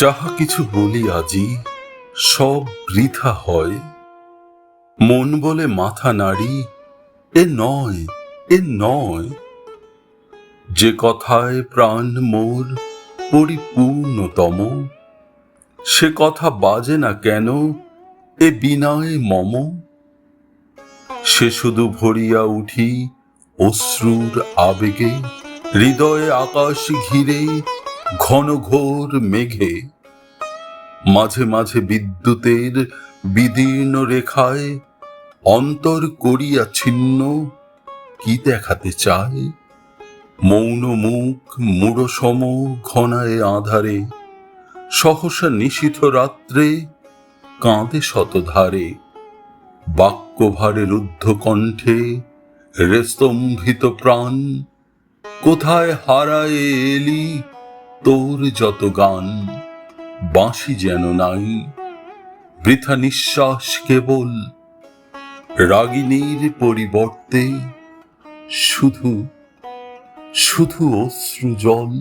যাহা কিছু বলি আজি, সব বৃথা হয়। মন বলে মাথা নাড়ি, এ নয় এ নয়। যে কথায় প্রাণ মোর পরিপূর্ণতম, সে কথা বাজে না কেন, এ বিনয় মম। সে শুধু ভরিয়া উঠি অশ্রুর আবেগে, হৃদয়ে আকাশ ঘিরে ঘন ঘোর মেঘে, মাঝে মাঝে বিদ্যুতের বিদীর্ণ রেখায় অন্তর করিয়া ছিন্ন কি দেখাতে চায়? মৌন মুখ মূঢ় সম ঘনায় আধারে, সহসা নিশীথ রাত্রে কাঁদে শতধারে, বাক্যভারে রুদ্ধ কণ্ঠে রেস্তম্ভিত প্রাণ, কোথায় হারায় এলি তোর যত গান, বাঁশি যেন নাই, বৃথা নিঃশ্বাস কেবল রাগিনীর পরিবর্তে শুধু শুধু অশ্রু জল